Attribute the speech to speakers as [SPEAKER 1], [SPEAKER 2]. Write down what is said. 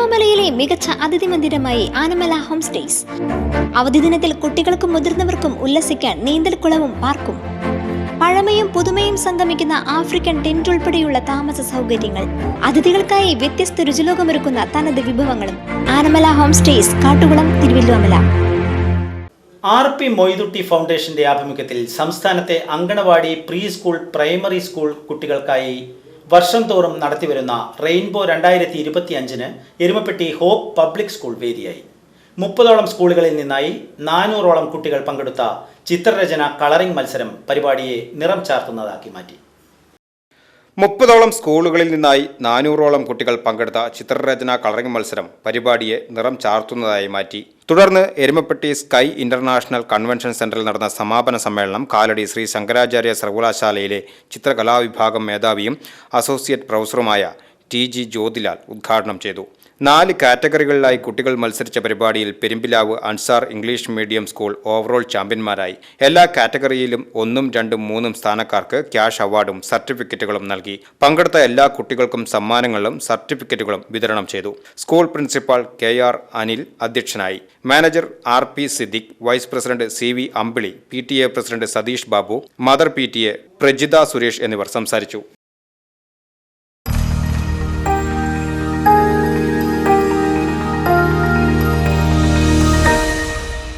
[SPEAKER 1] തിരുവല്ലോമലയിലെ മികച്ച അതിഥി മന്ദിരമായി Anamala home stays. അവധി ദിനത്തിൽ കുട്ടികൾക്കും മുതിർന്നവർക്കും ഉല്ലസിക്കാൻ നീന്തൽക്കുളവും പാർക്കും. പഴമയും പുതുമയും സംഗമിക്കുന്ന ആഫ്രിക്കൻ ടെന്റ് ഉൾപ്പെടെയുള്ള താമസ സൗകര്യങ്ങൾ. അതിഥികൾക്കായി വ്യത്യസ്ത രുചിലോകമൊരുക്കുന്ന തനത് വിഭവങ്ങളും. Anamala home stays Kattukulam Thiruvallomala
[SPEAKER 2] R P Moythutty ഫൗണ്ടേഷന്റെ ആഭിമുഖ്യത്തിൽ സംസ്ഥാനത്തെ anganwadi pre school primary school കുട്ടികൾക്കായി വർഷം തോറും നടത്തിവരുന്ന റെയിൻബോ രണ്ടായിരത്തി ഇരുപത്തി അഞ്ചിന് എരുമപ്പെട്ടി ഹോപ്പ് പബ്ലിക് സ്കൂൾ വേദിയായി. മുപ്പതോളം സ്കൂളുകളിൽ നിന്നായി നാനൂറോളം കുട്ടികൾ പങ്കെടുത്ത ചിത്രരചന കളറിംഗ് മത്സരം പരിപാടിയെ നിറം ചാർത്തുന്നതാക്കി മാറ്റി.
[SPEAKER 3] മുപ്പതോളം സ്കൂളുകളിൽ നിന്നായി നാനൂറോളം കുട്ടികൾ പങ്കെടുത്ത ചിത്രരചനാ കളറിംഗ് മത്സരം പരിപാടിയെ നിറം ചാർത്തുന്നതായി മാറ്റി. തുടർന്ന് എരുമപ്പെട്ടി സ്കൈ ഇന്റർനാഷണൽ കൺവെൻഷൻ സെന്ററിൽ നടന്ന സമാപന സമ്മേളനം കാലടി ശ്രീ ശങ്കരാചാര്യ സർവകലാശാലയിലെ ചിത്രകലാവിഭാഗം മേധാവിയും അസോസിയേറ്റ് പ്രൊഫസറുമായ ടി ജി ജ്യോതിലാൽ ഉദ്ഘാടനം ചെയ്തു. നാല് കാറ്റഗറികളിലായി കുട്ടികൾ മത്സരിച്ച പരിപാടിയിൽ Perumpilavu Ansar English medium school overall ചാമ്പ്യന്മാരായി. എല്ലാ കാറ്റഗറിയിലും ഒന്നും രണ്ടും മൂന്നും സ്ഥാനക്കാർക്ക് ക്യാഷ് അവാർഡും സർട്ടിഫിക്കറ്റുകളും നൽകി. പങ്കെടുത്ത എല്ലാ കുട്ടികൾക്കും സമ്മാനങ്ങളും സർട്ടിഫിക്കറ്റുകളും വിതരണം ചെയ്തു. School principal K R Anil അധ്യക്ഷനായി. Manager R P Siddique vice president C V Ambili P T A president Satheesh Babu mother P T A Prajitha Suresh എന്നിവർ സംസാരിച്ചു.